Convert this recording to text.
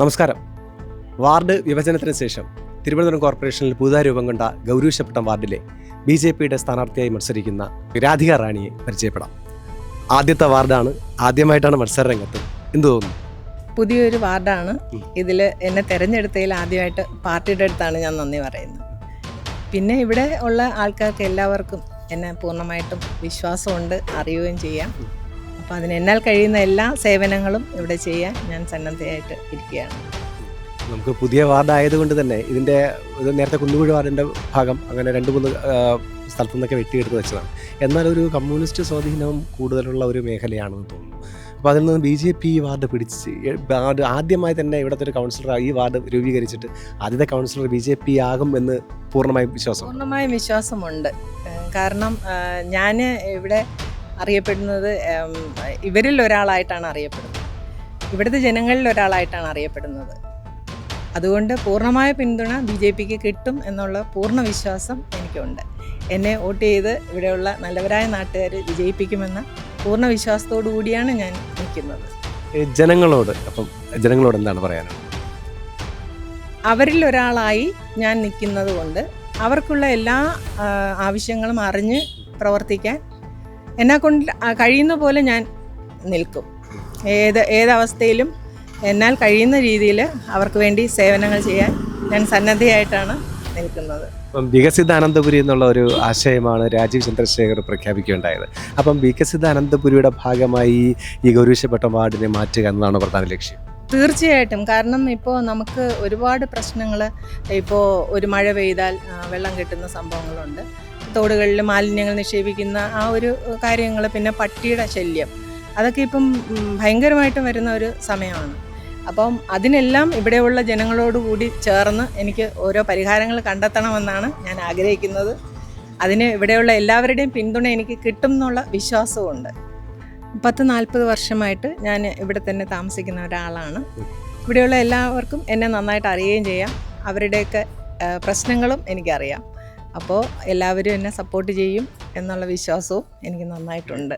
നമസ്കാരം. വാർഡ് വിഭജനത്തിന് ശേഷം തിരുവനന്തപുരം കോർപ്പറേഷനിൽ പുതുതായി രൂപം കൊണ്ട ഗൗരവശപ്പെട്ടം വാർഡിലെ ബി ജെ പിയുടെ സ്ഥാനാർത്ഥിയായി മത്സരിക്കുന്ന രാധിക റാണിയെ പരിചയപ്പെടാം. ആദ്യത്തെ വാർഡാണ് ആദ്യമായിട്ടാണ് മത്സര രംഗത്ത് എന്ത് തോന്നുന്നു? പുതിയൊരു വാർഡാണ്. ഇതിൽ എന്നെ തിരഞ്ഞെടുത്തതിൽ ആദ്യമായിട്ട് പാർട്ടിയുടെ അടുത്താണ് ഞാൻ നന്ദി പറയുന്നത്. പിന്നെ ഇവിടെ ഉള്ള ആൾക്കാർക്ക് എല്ലാവർക്കും എന്നെ പൂർണമായിട്ടും വിശ്വാസമുണ്ട് അറിയുകയും ചെയ്യാം. അപ്പോൾ അതിന് എന്നാൽ കഴിയുന്ന എല്ലാ സേവനങ്ങളും ഇവിടെ ചെയ്യാൻ ഞാൻ സന്നദ്ധയായിട്ട് ഇരിക്കുകയാണ്. നമുക്ക് പുതിയ വാർഡ് ആയതുകൊണ്ട് തന്നെ ഇതിന്റെ ഇത് നേരത്തെ കുന്നുകുഴി വാർഡിന്റെ ഭാഗം അങ്ങനെ രണ്ട് മൂന്ന് സ്ഥലത്തു നിന്നൊക്കെ വെട്ടിയെടുത്ത് വെച്ചതാണ്. എന്നാൽ ഒരു കമ്മ്യൂണിസ്റ്റ് സ്വാധീനം കൂടുതലുള്ള ഒരു മേഖലയാണെന്ന് തോന്നുന്നു. അപ്പോൾ അതിൽ നിന്ന് ബി ജെ പി ഈ വാർഡ് പിടിച്ച് വാർഡ് ആദ്യമായി തന്നെ ഇവിടുത്തെ ഒരു കൗൺസിലർ ഈ വാർഡ് രൂപീകരിച്ചിട്ട് ആദ്യത്തെ കൗൺസിലർ ബി ജെ പി ആകും എന്ന് പൂർണമായും വിശ്വാസം പൂർണമായും വിശ്വാസമുണ്ട്. കാരണം ഞാൻ ഇവിടെ അറിയപ്പെടുന്നത് ഇവരിൽ ഒരാളായിട്ടാണ് അറിയപ്പെടുന്നത്. ഇവിടുത്തെ ജനങ്ങളിൽ ഒരാളായിട്ടാണ് അറിയപ്പെടുന്നത്. അതുകൊണ്ട് പൂർണമായ പിന്തുണ ബി ജെ പിക്ക് കിട്ടും എന്നുള്ള പൂർണ വിശ്വാസം എനിക്കുണ്ട്. എന്നെ വോട്ട് ചെയ്ത് ഇവിടെയുള്ള നല്ലവരായ നാട്ടുകാർ വിജയിപ്പിക്കുമെന്ന പൂർണ വിശ്വാസത്തോടു കൂടിയാണ് ഞാൻ നിൽക്കുന്നത്. ജനങ്ങളോട് അപ്പം ജനങ്ങളോട് എന്താണ് പറയാനുള്ളത്? അവരിൽ ഒരാളായി ഞാൻ നിൽക്കുന്നത് കൊണ്ട് അവർക്കുള്ള എല്ലാ ആവശ്യങ്ങളും അറിഞ്ഞ് പ്രവർത്തിക്കാൻ എന്നെ കൊണ്ട് കഴിയുന്ന പോലെ ഞാൻ നിൽക്കും. ഏത് ഏതവസ്ഥയിലും എന്നാൽ കഴിയുന്ന രീതിയിൽ അവർക്ക് വേണ്ടി സേവനങ്ങൾ ചെയ്യാൻ ഞാൻ സന്നദ്ധയായിട്ടാണ് നിൽക്കുന്നത്. അപ്പം വികസിത അനന്തപുരി എന്നുള്ള ഒരു ആശയമാണ് രാജീവ് ചന്ദ്രശേഖർ പ്രഖ്യാപിക്കുകയുണ്ടായത്. അപ്പം വികസിത അനന്തപുരിയുടെ ഭാഗമായി ഈ ഗൗരീശപ്പെട്ട വാർഡിനെ മാറ്റുക എന്നതാണ് പ്രധാന ലക്ഷ്യം. തീർച്ചയായിട്ടും. കാരണം ഇപ്പോൾ നമുക്ക് ഒരുപാട് പ്രശ്നങ്ങൾ ഇപ്പോൾ ഒരു മഴ പെയ്താൽ വെള്ളം കെട്ടുന്ന സംഭവങ്ങളുണ്ട്. തോടുകളിൽ മാലിന്യങ്ങൾ നിക്ഷേപിക്കുന്ന ആ ഒരു കാര്യങ്ങൾ പിന്നെ പട്ടിയുടെ ശല്യം. അതൊക്കെ ഇപ്പം ഭയങ്കരമായിട്ട് വരുന്ന ഒരു സമയമാണ്. അപ്പം അതിനെല്ലാം ഇവിടെയുള്ള ജനങ്ങളോടുകൂടി ചേർന്ന് എനിക്ക് ഓരോ പരിഹാരങ്ങൾ കണ്ടെത്തണമെന്നാണ് ഞാൻ ആഗ്രഹിക്കുന്നത്. അതിന് ഇവിടെയുള്ള എല്ലാവരുടെയും പിന്തുണ എനിക്ക് കിട്ടും എന്നുള്ള വിശ്വാസവുമുണ്ട്. പത്ത് നാൽപ്പത് വർഷമായിട്ട് ഞാൻ ഇവിടെ തന്നെ താമസിക്കുന്ന ഒരാളാണ്. ഇവിടെയുള്ള എല്ലാവർക്കും എന്നെ നന്നായിട്ട് അറിയുകയും ചെയ്യാം. അവരുടെയൊക്കെ പ്രശ്നങ്ങളും എനിക്കറിയാം. അപ്പോൾ എല്ലാവരും എന്നെ സപ്പോർട്ട് ചെയ്യും എന്നുള്ള വിശ്വാസവും എനിക്ക് നന്നായിട്ടുണ്ട്.